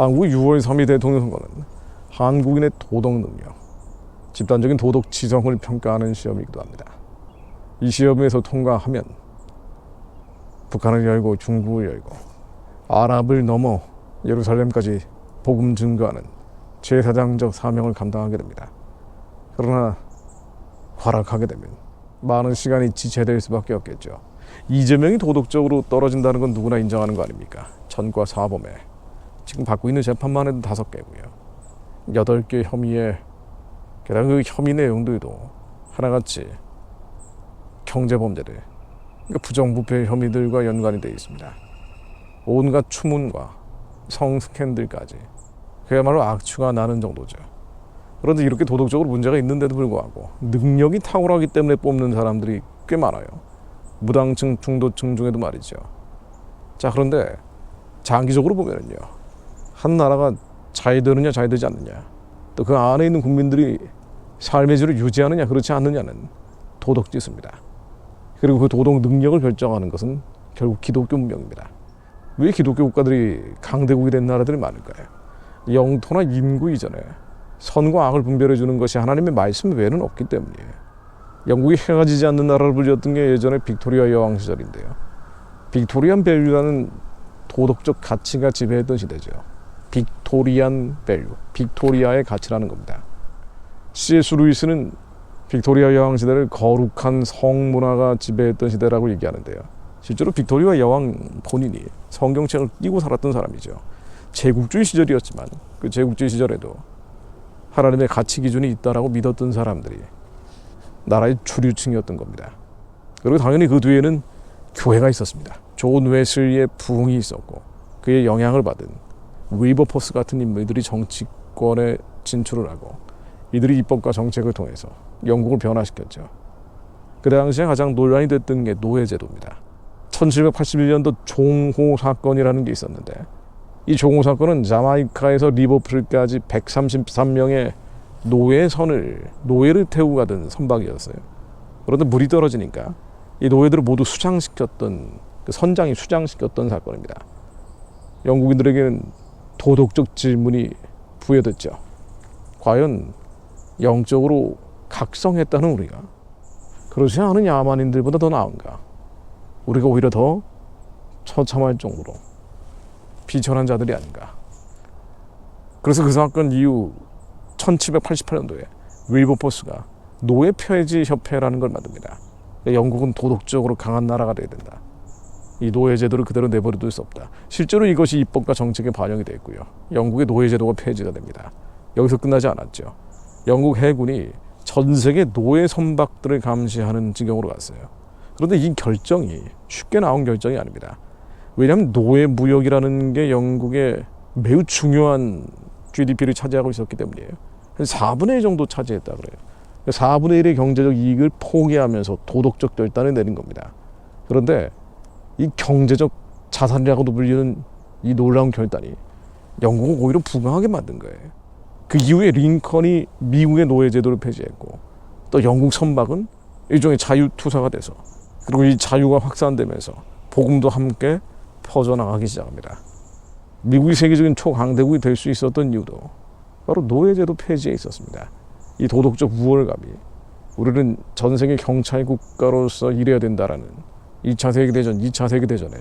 한국 6월 3일 대통령 선거는 한국인의 도덕 능력, 집단적인 도덕 지성을 평가하는 시험이기도 합니다. 이 시험에서 통과하면 북한을 열고 중국을 열고 아랍을 넘어 예루살렘까지 복음 증거하는 제사장적 사명을 감당하게 됩니다. 그러나 활약하게 되면 많은 시간이 지체될 수밖에 없겠죠. 이재명이 도덕적으로 떨어진다는 건 누구나 인정하는 거 아닙니까? 전과 사범에 지금 받고 있는 재판만 해도 다섯 개고요. 여덟 개 혐의에 게다가 그 혐의 내용들도 하나같이 경제범죄들, 그러니까 부정부패 혐의들과 연관이 되어 있습니다. 온갖 추문과 성 스캔들까지 그야말로 악취가 나는 정도죠. 그런데 이렇게 도덕적으로 문제가 있는데도 불구하고 능력이 탁월하기 때문에 뽑는 사람들이 꽤 많아요. 무당층, 중도층 중에도 말이죠. 자, 그런데 장기적으로 보면은요. 한 나라가 잘 되느냐, 잘 되지 않느냐. 또 그 안에 있는 국민들이 삶의 질을 유지하느냐, 그렇지 않느냐는 도덕 지수입니다. 그리고 그 도덕 능력을 결정하는 것은 결국 기독교 문명입니다. 왜 기독교 국가들이 강대국이 된 나라들이 많을까요? 영토나 인구 이전에 선과 악을 분별해 주는 것이 하나님의 말씀 외에는 없기 때문이에요. 영국이 해가 지지 않는 나라를 불렸던 게 예전에 빅토리아 여왕 시절인데요. 빅토리안 밸류라는 도덕적 가치가 지배했던 시대죠. 빅토리안 밸류, 빅토리아의 가치라는 겁니다. C.S. 루이스는 빅토리아 여왕 시대를 거룩한 성문화가 지배했던 시대라고 얘기하는데요. 실제로 빅토리아 여왕 본인이 성경책을 띄고 살았던 사람이죠. 제국주의 시절이었지만 그 제국주의 시절에도 하나님의 가치 기준이 있다라고 믿었던 사람들이 나라의 주류층이었던 겁니다. 그리고 당연히 그 뒤에는 교회가 있었습니다. 존 웨슬리의 부흥이 있었고 그의 영향을 받은 위버포스 같은 인물들이 정치권에 진출을 하고 이들이 입법과 정책을 통해서 영국을 변화시켰죠. 그 당시에 가장 논란이 됐던 게 노예제도입니다. 1781년도 종호 사건이라는 게 있었는데 이 종호 사건은 자마이카에서 리버풀까지 133명의 노예 선을 노예를 태우고 가던 선박이었어요. 그런데 물이 떨어지니까 이 노예들을 모두 수장시켰던 그 선장이 수장시켰던 사건입니다. 영국인들에게는 도덕적 질문이 부여됐죠. 과연 영적으로 각성했다는 우리가 그렇지 않은 야만인들보다 더 나은가? 우리가 오히려 더 처참할 정도로 비천한 자들이 아닌가. 그래서 그 사건 이후 1788년도에 윌버포스가 노예 폐지 협회라는 걸 만듭니다. 영국은 도덕적으로 강한 나라가 돼야 된다. 이 노예 제도를 그대로 내버려둘 수 없다. 실제로 이것이 입법과 정책에 반영이 됐고요. 영국의 노예 제도가 폐지가 됩니다. 여기서 끝나지 않았죠. 영국 해군이 전 세계 노예 선박들을 감시하는 지경으로 갔어요. 그런데 이 결정이 쉽게 나온 결정이 아닙니다. 왜냐하면 노예 무역이라는 게 영국의 매우 중요한 GDP를 차지하고 있었기 때문이에요. 한 4분의 1 정도 차지했다 그래요. 4분의 1의 경제적 이익을 포기하면서 도덕적 결단을 내린 겁니다. 그런데 이 경제적 자산이라고도 불리는 이 놀라운 결단이 영국을 오히려 부강하게 만든 거예요. 그 이후에 링컨이 미국의 노예 제도를 폐지했고 또 영국 선박은 일종의 자유투사가 돼서 그리고 이 자유가 확산되면서 복음도 함께 퍼져나가기 시작합니다. 미국이 세계적인 초강대국이 될 수 있었던 이유도 바로 노예제도 폐지에 있었습니다. 이 도덕적 우월감이 우리는 전 세계 경찰 국가로서 일해야 된다라는 2차 세계대전, 2차 세계대전에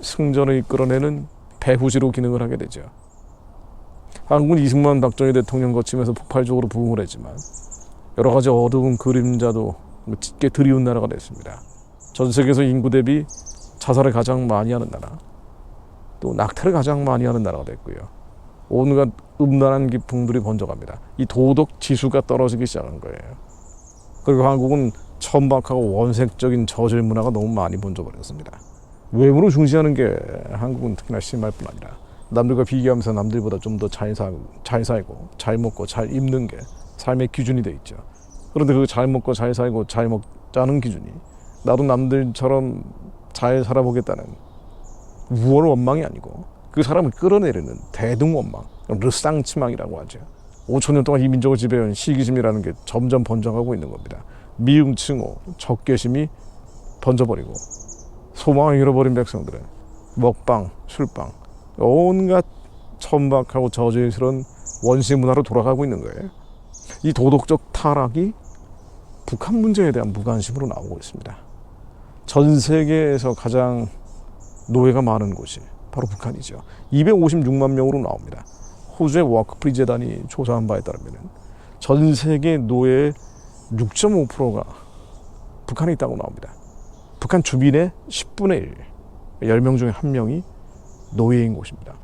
승전을 이끌어내는 배후지로 기능을 하게 되죠. 한국은 이승만 박정희 대통령 거치면서 폭발적으로 부흥을 했지만 여러 가지 어두운 그림자도 짙게 드리운 나라가 됐습니다. 전 세계에서 인구 대비 자살을 가장 많이 하는 나라, 또 낙태를 가장 많이 하는 나라가 됐고요. 온갖 음란한 기풍들이 번져갑니다. 이 도덕 지수가 떨어지기 시작한 거예요. 그리고 한국은 천박하고 원색적인 저질 문화가 너무 많이 번져버렸습니다. 외모를 중시하는 게 한국은 특히나 심할 뿐 아니라 남들과 비교하면서 남들보다 좀더잘 살고, 잘 살고, 잘 먹고, 잘 입는 게 삶의 기준이 돼 있죠. 그런데 그 잘 먹고, 잘 살고, 잘 먹자는 기준이 나도 남들처럼 잘 살아보겠다는 우월 원망이 아니고 그 사람을 끌어내리는 대등 원망, 르쌍치망이라고 하죠. 5천 년 동안 이 민족을 지배해온 시기심이라는 게 점점 번져가고 있는 겁니다. 미움층호, 적개심이 번져버리고 소망을 잃어버린 백성들은 먹방, 술방, 온갖 천박하고 저질스러운 원시 문화로 돌아가고 있는 거예요. 이 도덕적 타락이 북한 문제에 대한 무관심으로 나오고 있습니다. 전 세계에서 가장 노예가 많은 곳이 바로 북한이죠. 256만 명으로 나옵니다. 호주의 워크프리 재단이 조사한 바에 따르면 전 세계 노예의 6.5%가 북한에 있다고 나옵니다. 북한 주민의 10분의 1, 10명 중에 한 명이 노예인 곳입니다.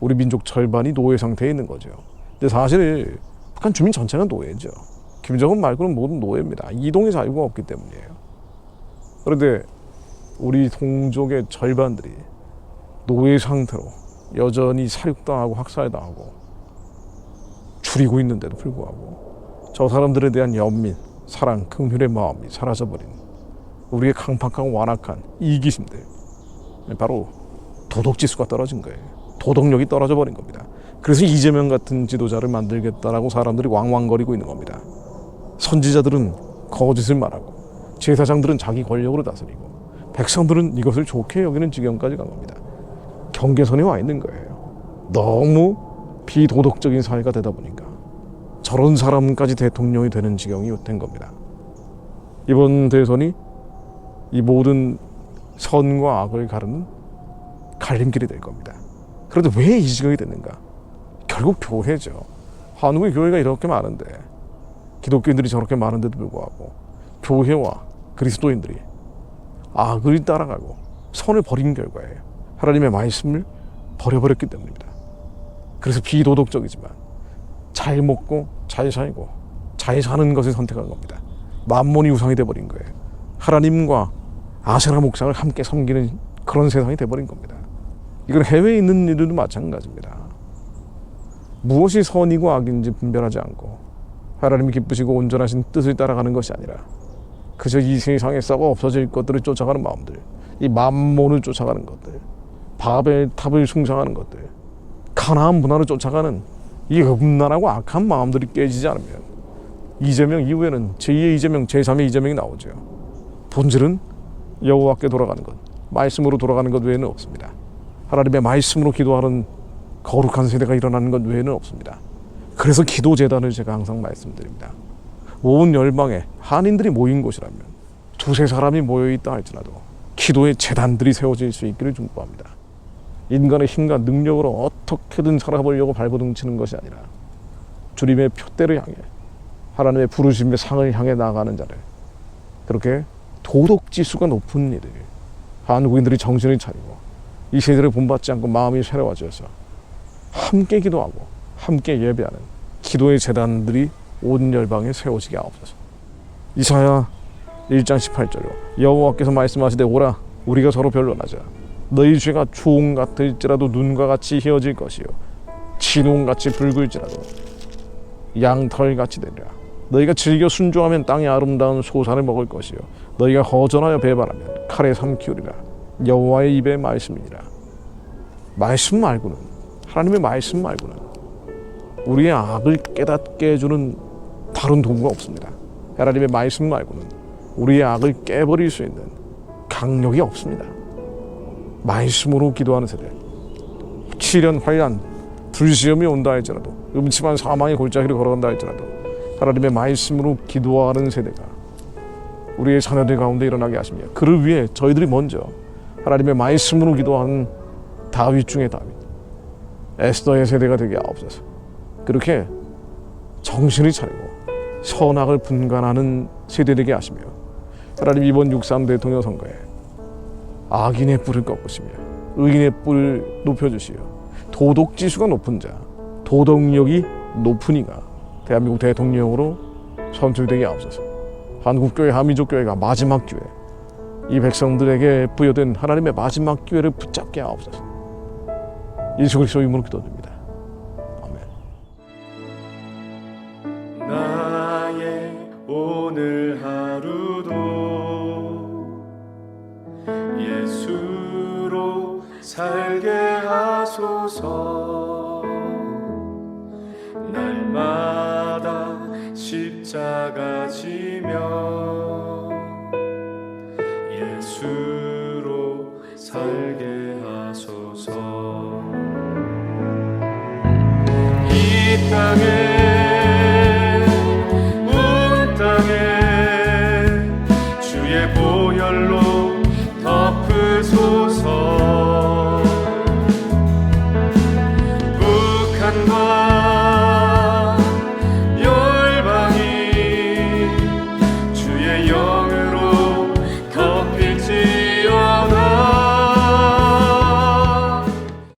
우리 민족 절반이 노예 상태에 있는 거죠. 근데 사실 북한 주민 전체가 노예죠. 김정은 말고는 모든 노예입니다. 이동의 자유가 없기 때문이에요. 그런데 우리 동족의 절반들이 노예 상태로 여전히 사륙당하고 학살당하고 줄이고 있는데도 불구하고 저 사람들에 대한 연민, 사랑, 긍휼의 마음이 사라져버린 우리의 강팍하고 완악한 이기심들 바로 도덕지수가 떨어진 거예요. 도덕력이 떨어져 버린 겁니다. 그래서 이재명 같은 지도자를 만들겠다라고 사람들이 왕왕거리고 있는 겁니다. 선지자들은 거짓을 말하고 제사장들은 자기 권력으로 다스리고 백성들은 이것을 좋게 여기는 지경까지 간 겁니다. 경계선에 와 있는 거예요. 너무 비도덕적인 사회가 되다 보니까 저런 사람까지 대통령이 되는 지경이 된 겁니다. 이번 대선이 이 모든 선과 악을 가르는 갈림길이 될 겁니다. 그런데 왜 이 지경이 됐는가? 결국 교회죠. 한국의 교회가 이렇게 많은데 기독교인들이 저렇게 많은데도 불구하고 교회와 그리스도인들이 악을 따라가고 선을 버린 결과예요. 하나님의 말씀을 버려버렸기 때문입니다. 그래서 비도덕적이지만 잘 먹고 잘 살고 잘 사는 것을 선택한 겁니다. 만몬이 우상이 돼버린 거예요. 하나님과 아세라 목상을 함께 섬기는 그런 세상이 돼버린 겁니다. 이건 해외에 있는 일들도 마찬가지입니다. 무엇이 선이고 악인지 분별하지 않고 하나님이 기쁘시고 온전하신 뜻을 따라가는 것이 아니라 그저 이 세상에 썩어 없어질 것들을 쫓아가는 마음들, 이 만몬을 쫓아가는 것들, 바벨 탑을 숭상하는 것들, 가나안 문화를 쫓아가는 이 음란하고 악한 마음들이 깨지지 않으면 이재명 이후에는 제2의 이재명, 제3의 이재명이 나오죠. 본질은 여호와께 돌아가는 것, 말씀으로 돌아가는 것 외에는 없습니다. 하나님의 말씀으로 기도하는 거룩한 세대가 일어나는 것 외에는 없습니다. 그래서 기도 재단을 제가 항상 말씀드립니다. 온 열방에 한인들이 모인 곳이라면 두세 사람이 모여 있다 할지라도 기도의 재단들이 세워질 수 있기를 중보합니다. 인간의 힘과 능력으로 어떻게든 살아보려고 발버둥치는 것이 아니라 주님의 표대를 향해 하나님의 부르심의 상을 향해 나가는 자를 그렇게 도덕 지수가 높은 이들 한국인들이 정신을 차리고 이 세대를 본받지 않고 마음이 새로워져서 함께 기도하고 함께 예배하는 기도의 재단들이 온 열방에 세워지게 하옵소서. 이사야 1장 18절로 여호와께서 말씀하시되 오라 우리가 서로 변론하자 너희 죄가 추홍 같을지라도 눈과 같이 희어질 것이요. 진홍같이 붉을지라도 양털같이 되리라. 너희가 즐겨 순종하면 땅의 아름다운 소산을 먹을 것이요. 너희가 허전하여 배반하면 칼에 삼키우리라. 여호와의 입의 말씀이니라. 말씀 말고는 하나님의 말씀 말고는 우리의 악을 깨닫게 해주는 다른 도구가 없습니다. 하나님의 말씀 말고는 우리의 악을 깨버릴 수 있는 강력이 없습니다. 말씀으로 기도하는 세대. 시련, 환란, 불시험이 온다 할지라도 음침한 사망의 골짜기를 걸어간다 할지라도 하나님의 말씀으로 기도하는 세대가 우리의 자녀들 가운데 일어나게 하시며 그를 위해 저희들이 먼저 하나님의 말씀으로 기도하는 다윗 중에 다윗 에스더의 세대가 되게 하옵소서 그렇게 정신을 차리고 선악을 분간하는 세대 되게 하시며 하나님 이번 6.3 대통령 선거에 악인의 뿔을 꺾으시며 의인의 뿔을 높여주시어 도덕 지수가 높은 자 도덕력이 높은 이가 대한민국 대통령으로 선출되게 하옵소서. 한국교회 한민족교회가 마지막 기회 이 백성들에게 부여된 하나님의 마지막 기회를 붙잡게 하옵소서. 예수 그리스도 이름으로 기도드립니다 주소서. 날마다 십자가 지며 예수로 살게 하소서. 이 땅에 덮으소서.